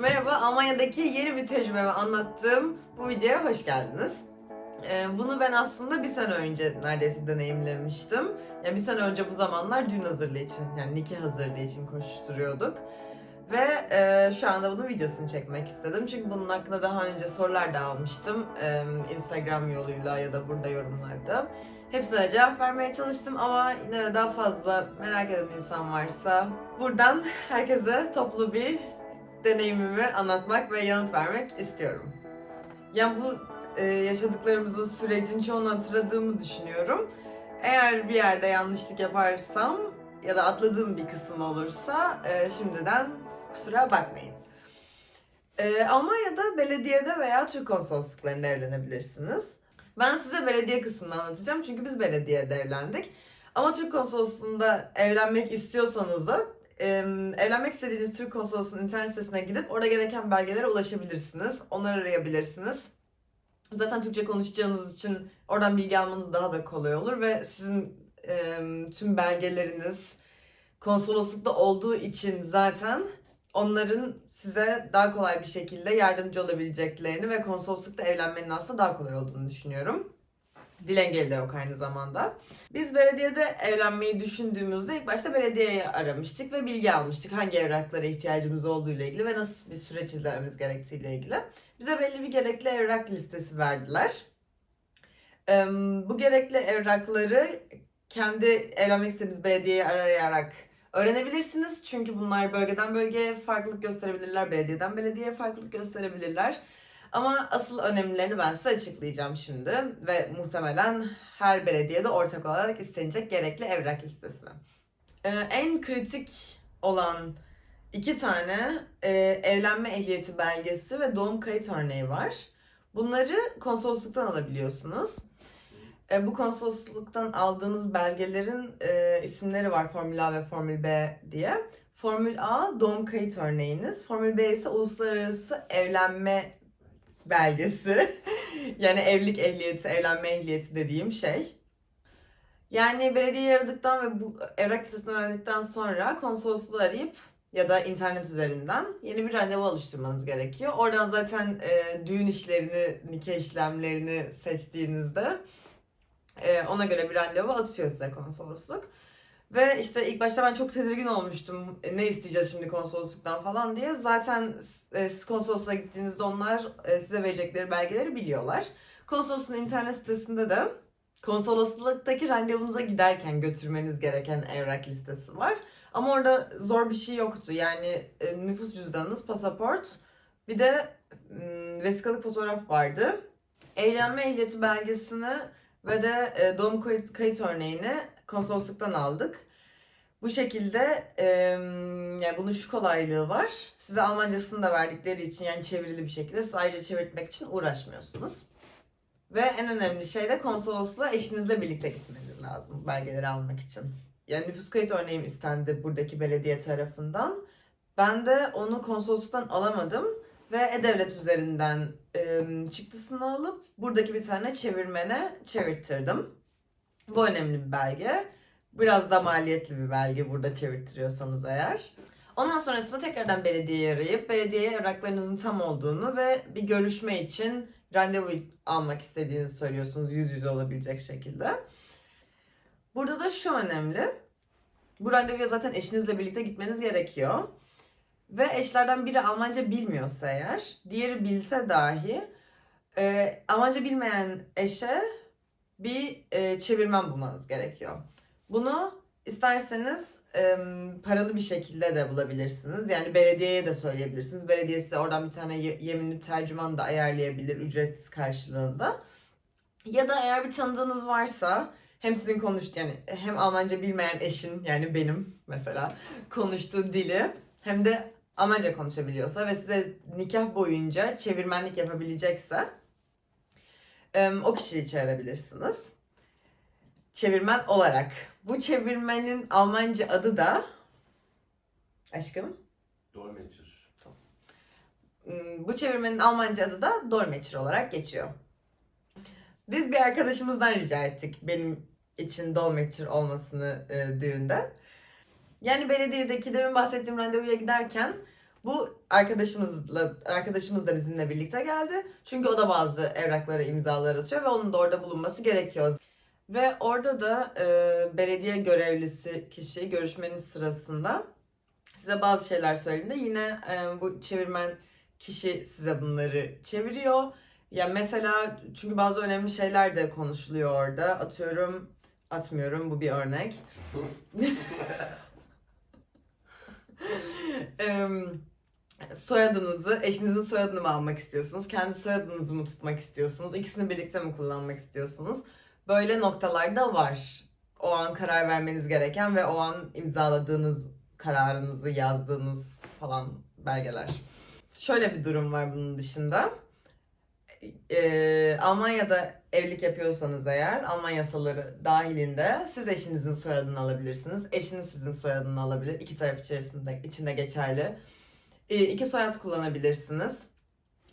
Merhaba, Almanya'daki yeni bir tecrübemi anlattığım bu videoya hoş geldiniz. Ee, bunu ben aslında bir sene önce neredeyse deneyimlemiştim. Yani bir sene önce bu zamanlar düğün hazırlığı için, yani nikah hazırlığı için koşturuyorduk. Ve e, şu anda bunun videosunu çekmek istedim. Çünkü bunun hakkında daha önce sorular da almıştım. e, Instagram yoluyla ya da burada yorumlarda. Hepsine cevap vermeye çalıştım ama yine daha fazla merak eden insan varsa buradan herkese toplu bir deneyimimi anlatmak ve yanıt vermek istiyorum. Yani bu e, yaşadıklarımızın sürecin çoğunu hatırladığımı düşünüyorum. Eğer bir yerde yanlışlık yaparsam ya da atladığım bir kısım olursa e, şimdiden kusura bakmayın. E, Almanya'da belediyede veya Türk konsolosluklarında evlenebilirsiniz. Ben size belediye kısmını anlatacağım çünkü biz belediyede evlendik. Ama Türk konsolosluğunda evlenmek istiyorsanız da e, evlenmek istediğiniz Türk konsolosluğunun internet sitesine gidip orada gereken belgelere ulaşabilirsiniz. Onları arayabilirsiniz. Zaten Türkçe konuşacağınız için oradan bilgi almanız daha da kolay olur ve sizin e, tüm belgeleriniz konsoloslukta olduğu için zaten onların size daha kolay bir şekilde yardımcı olabileceklerini ve konsoloslukta evlenmenin aslında daha kolay olduğunu düşünüyorum. Dil engeli de yok aynı zamanda. Biz belediyede evlenmeyi düşündüğümüzde ilk başta belediyeyi aramıştık ve bilgi almıştık. Hangi evraklara ihtiyacımız olduğu ile ilgili ve nasıl bir süreç izlememiz gerektiğiyle ilgili. Bize belli bir gerekli evrak listesi verdiler. Bu gerekli evrakları kendi evlenmek istediğiniz belediyeyi arayarak öğrenebilirsiniz. Çünkü bunlar bölgeden bölgeye farklılık gösterebilirler, belediyeden belediyeye farklılık gösterebilirler. Ama asıl önemlilerini ben size açıklayacağım şimdi ve muhtemelen her belediyede ortak olarak istenecek gerekli evrak listesine. Ee, en kritik olan iki tane e, evlenme ehliyeti belgesi ve doğum kayıt örneği var. Bunları konsolosluktan alabiliyorsunuz. E, bu konsolosluktan aldığınız belgelerin e, isimleri var Formül A ve Formül B diye. Formül A doğum kayıt örneğiniz, Formül B ise uluslararası evlenme belgesi. yani evlilik ehliyeti, evlenme ehliyeti dediğim şey. Yani belediyeyi aradıktan ve bu evrak listesini öğrendikten sonra konsolosluğu arayıp ya da internet üzerinden yeni bir randevu oluşturmanız gerekiyor. Oradan zaten e, düğün işlerini, nikah işlemlerini seçtiğinizde e, ona göre bir randevu atıyor size konsolosluk. Ve işte ilk başta ben çok tedirgin olmuştum. E, Ne isteyeceğiz şimdi konsolosluktan falan diye. Zaten e, siz konsolosluğa gittiğinizde onlar e, size verecekleri belgeleri biliyorlar. Konsolosluğun internet sitesinde de konsolosluktaki randevunuza giderken götürmeniz gereken evrak listesi var. Ama orada zor bir şey yoktu. Yani e, nüfus cüzdanınız, pasaport, bir de m, vesikalık fotoğraf vardı. Evlenme ehliyeti belgesini ve de e, doğum kayıt örneğini konsolosluktan aldık. Bu şekilde e, yani bunun şu kolaylığı var. Size Almancasını da verdikleri için yani çevrili bir şekilde siz ayrıca çevirtmek için uğraşmıyorsunuz. Ve en önemli şey de konsolosluğa eşinizle birlikte gitmeniz lazım belgeleri almak için. Yani nüfus kayıt örneğim istendi buradaki belediye tarafından. Ben de onu konsolosluktan alamadım ve E-Devlet üzerinden e, çıktısını alıp buradaki bir tane çevirmene çevirttirdim. Bu önemli bir belge. Biraz da maliyetli bir belge burada çevirttiriyorsanız eğer. Ondan sonrasında tekrardan belediyeyi arayıp belediyeye evraklarınızın tam olduğunu ve bir görüşme için randevu almak istediğinizi söylüyorsunuz yüz yüze olabilecek şekilde. Burada da şu önemli. Bu randevuya zaten eşinizle birlikte gitmeniz gerekiyor. Ve eşlerden biri Almanca bilmiyorsa eğer, diğeri bilse dahi e, Almanca bilmeyen eşe bir e, çevirmen bulmanız gerekiyor. Bunu isterseniz e, paralı bir şekilde de bulabilirsiniz. Yani belediyeye de söyleyebilirsiniz. Belediye size oradan bir tane ye- yeminli tercüman da ayarlayabilir ücretsiz karşılığında. Ya da eğer bir tanıdığınız varsa hem sizin konuş yani hem Almanca bilmeyen eşin yani benim mesela konuştuğu dili hem de Almanca konuşabiliyorsa ve size nikah boyunca çevirmenlik yapabilecekse o kişiyi çağırabilirsiniz. Çevirmen olarak. Bu çevirmenin Almanca adı da aşkım Dolmetscher. Hmm, bu çevirmenin Almanca adı da Dolmetscher olarak geçiyor. Biz bir arkadaşımızdan rica ettik benim için Dolmetscher olmasını e, düğünde. Yani belediyedeki demin bahsettiğim randevuya giderken Bu arkadaşımızla arkadaşımız da bizimle birlikte geldi. Çünkü o da bazı evraklara imzalar atıyor ve onun da orada bulunması gerekiyor. Ve orada da e, belediye görevlisi kişi görüşmenin sırasında size bazı şeyler söylediğinde yine e, bu çevirmen kişi size bunları çeviriyor. Ya mesela çünkü bazı önemli şeyler de konuşuluyor orada. Atıyorum, atmıyorum bu bir örnek. soyadınızı, eşinizin soyadını mı almak istiyorsunuz? Kendi soyadınızı mı tutmak istiyorsunuz? İkisini birlikte mi kullanmak istiyorsunuz? Böyle noktalar da var. O an karar vermeniz gereken ve o an imzaladığınız kararınızı yazdığınız falan belgeler. Şöyle bir durum var bunun dışında. Ee, Almanya'da evlilik yapıyorsanız eğer Alman yasaları dahilinde siz eşinizin soyadını alabilirsiniz. Eşiniz sizin soyadını alabilir. İki taraf içerisinde içinde geçerli. Ee, iki soyad kullanabilirsiniz.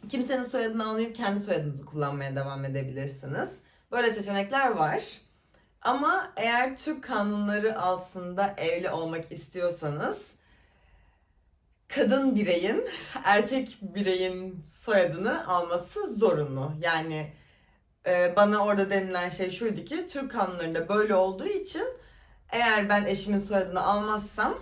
Kimsenin soyadını almayıp kendi soyadınızı kullanmaya devam edebilirsiniz. Böyle seçenekler var. Ama eğer Türk kanunları altında evli olmak istiyorsanız kadın bireyin erkek bireyin soyadını alması zorunlu. Yani e, bana orada denilen şey şuydu ki Türk kanunlarında böyle olduğu için eğer ben eşimin soyadını almazsam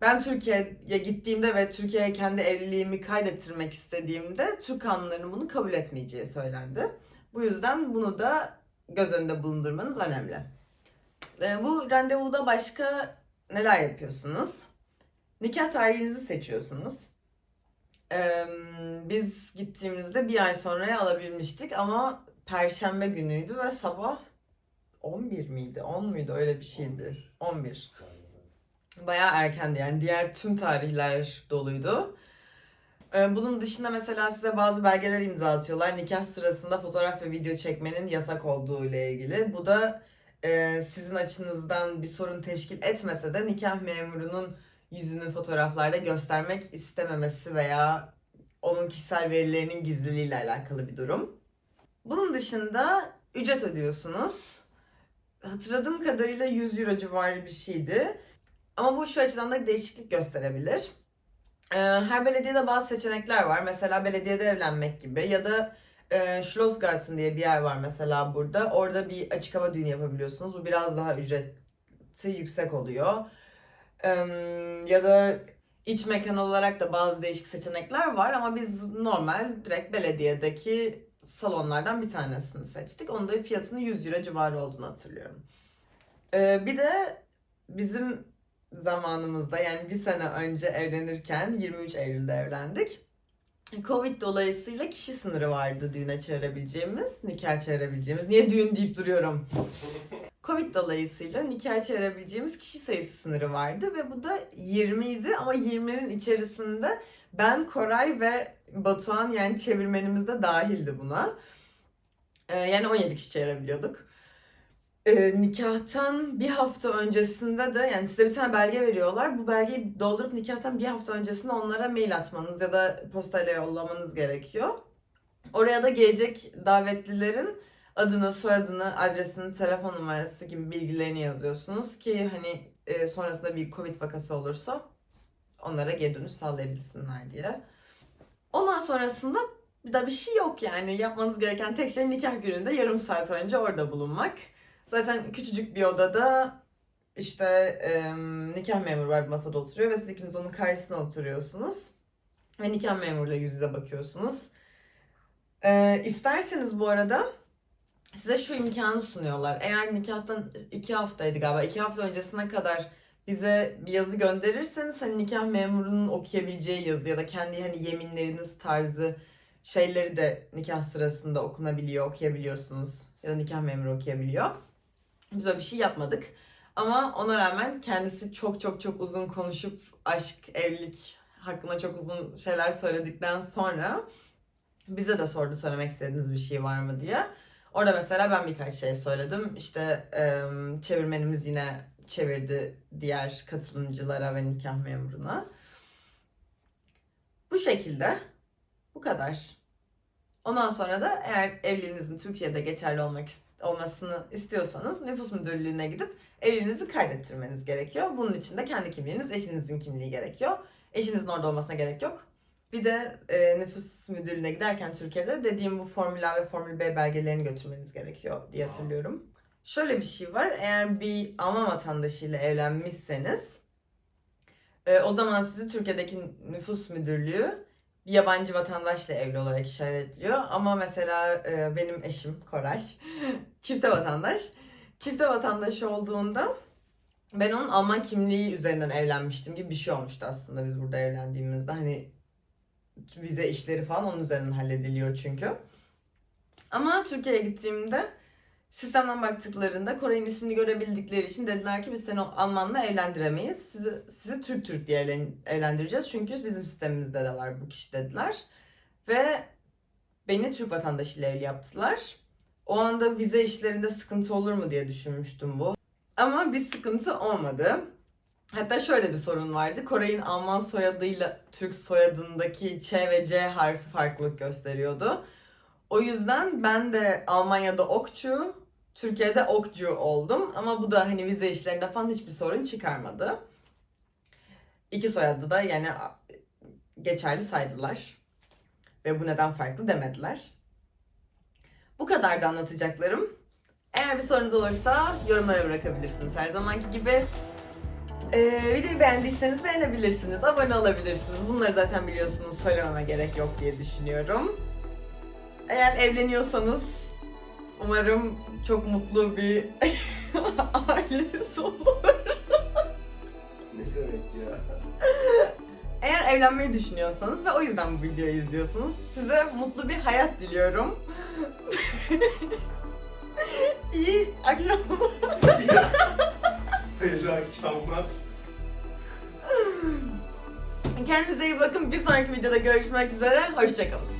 ben Türkiye'ye gittiğimde ve Türkiye'ye kendi evliliğimi kaydettirmek istediğimde Türk kanunlarının bunu kabul etmeyeceği söylendi. Bu yüzden bunu da göz önünde bulundurmanız önemli. E, bu randevuda başka neler yapıyorsunuz? Nikah tarihinizi seçiyorsunuz. Ee, biz gittiğimizde bir ay sonraya alabilmiştik ama Perşembe günüydü ve sabah 11 miydi? 10 muydu? Öyle bir şeydi. 11. Bayağı erkendi yani. Diğer tüm tarihler doluydu. Ee, bunun dışında mesela size bazı belgeler imza atıyorlar. Nikah sırasında fotoğraf ve video çekmenin yasak olduğu ile ilgili. Bu da e, sizin açınızdan bir sorun teşkil etmese de nikah memurunun yüzünü fotoğraflarda göstermek istememesi veya onun kişisel verilerinin gizliliğiyle alakalı bir durum. Bunun dışında ücret ödüyorsunuz. Hatırladığım kadarıyla 100 euro civarı bir şeydi. Ama bu şu açıdan da değişiklik gösterebilir. Ee, Her belediyede bazı seçenekler var. Mesela belediyede evlenmek gibi ya da e, Schlossgarten diye bir yer var mesela burada. Orada bir açık hava düğünü yapabiliyorsunuz. Bu biraz daha ücreti yüksek oluyor. Ya da iç mekan olarak da bazı değişik seçenekler var ama biz normal direkt belediyedeki salonlardan bir tanesini seçtik. Onun da fiyatının 100 euro civarı olduğunu hatırlıyorum. Ee, bir de bizim zamanımızda yani bir sene önce evlenirken 23 Eylül'de evlendik. Covid dolayısıyla kişi sınırı vardı düğüne çağırabileceğimiz, nikah çağırabileceğimiz. Niye düğün deyip duruyorum? Covid dolayısıyla nikah çağırabileceğimiz kişi sayısı sınırı vardı ve bu da 20 idi ama 20'nin içerisinde ben, Koray ve Batuhan yani çevirmenimiz de dahildi buna. Ee, yani 17 kişi çağırabiliyorduk. Ee, nikahtan bir hafta öncesinde de yani size bir tane belge veriyorlar. Bu belgeyi doldurup nikahtan bir hafta öncesinde onlara mail atmanız ya da postayla yollamanız gerekiyor. Oraya da gelecek davetlilerin adını, soyadını, adresini, telefon numarası gibi bilgilerini yazıyorsunuz ki hani e, sonrasında bir Covid vakası olursa onlara geri dönüş sağlayabilsinler diye. Ondan sonrasında da bir şey yok yani. Yapmanız gereken tek şey nikah gününde yarım saat önce orada bulunmak. Zaten küçücük bir odada işte e, nikah memuru var bir masada oturuyor ve siz ikiniz onun karşısına oturuyorsunuz. Ve nikah memuruyla yüz yüze bakıyorsunuz. E, isterseniz bu arada size şu imkanı sunuyorlar. Eğer nikahtan iki haftaydı galiba. iki hafta öncesine kadar bize bir yazı gönderirseniz hani nikah memurunun okuyabileceği yazı ya da kendi hani yeminleriniz tarzı şeyleri de nikah sırasında okunabiliyor, okuyabiliyorsunuz. Ya da nikah memuru okuyabiliyor. Biz öyle bir şey yapmadık. Ama ona rağmen kendisi çok çok çok uzun konuşup aşk, evlilik hakkında çok uzun şeyler söyledikten sonra bize de sordu söylemek istediğiniz bir şey var mı diye. Orada mesela ben birkaç şey söyledim. İşte çevirmenimiz yine çevirdi diğer katılımcılara ve nikah memuruna. Bu şekilde. Bu kadar. Ondan sonra da eğer evliliğinizin Türkiye'de geçerli olmak olmasını istiyorsanız nüfus müdürlüğüne gidip evliliğinizi kaydettirmeniz gerekiyor. Bunun için de kendi kimliğiniz, eşinizin kimliği gerekiyor. Eşinizin orada olmasına gerek yok. Bir de e, nüfus müdürlüğüne giderken Türkiye'de dediğim bu Formül A ve Formül B belgelerini götürmeniz gerekiyor diye hatırlıyorum. Şöyle bir şey var. Eğer bir Alman vatandaşıyla evlenmişseniz e, o zaman sizi Türkiye'deki nüfus müdürlüğü yabancı vatandaşla evli olarak işaretliyor. Ama mesela e, benim eşim Koray çifte vatandaş. Çifte vatandaş olduğunda ben onun Alman kimliği üzerinden evlenmiştim gibi bir şey olmuştu aslında biz burada evlendiğimizde. Hani vize işleri falan onun üzerinden hallediliyor çünkü. Ama Türkiye'ye gittiğimde sistemden baktıklarında Koray'ın ismini görebildikleri için dediler ki biz seni Almanla evlendiremeyiz. Sizi, sizi Türk Türk diye evlen- evlendireceğiz çünkü bizim sistemimizde de var bu kişi dediler. Ve beni Türk vatandaşıyla evli yaptılar. O anda vize işlerinde sıkıntı olur mu diye düşünmüştüm bu. Ama bir sıkıntı olmadı. Hatta şöyle bir sorun vardı. Koray'ın Alman soyadıyla Türk soyadındaki Ç ve C harfi farklılık gösteriyordu. O yüzden ben de Almanya'da okçu, Türkiye'de okçu oldum. Ama bu da hani vize işlerinde falan hiçbir sorun çıkarmadı. İki soyadı da yani geçerli saydılar. Ve bu neden farklı demediler. Bu kadar da anlatacaklarım. Eğer bir sorunuz olursa yorumlara bırakabilirsiniz her zamanki gibi. Ee, videoyu beğendiyseniz beğenebilirsiniz, abone olabilirsiniz. Bunları zaten biliyorsunuz, söylememe gerek yok diye düşünüyorum. Eğer evleniyorsanız umarım çok mutlu bir aileniz olur. Ne demek ya? Eğer evlenmeyi düşünüyorsanız ve o yüzden bu videoyu izliyorsunuz, size mutlu bir hayat diliyorum. İyi akşamlar. Hayırlı akşamlar. Kendinize iyi bakın. Bir sonraki videoda görüşmek üzere. Hoşçakalın.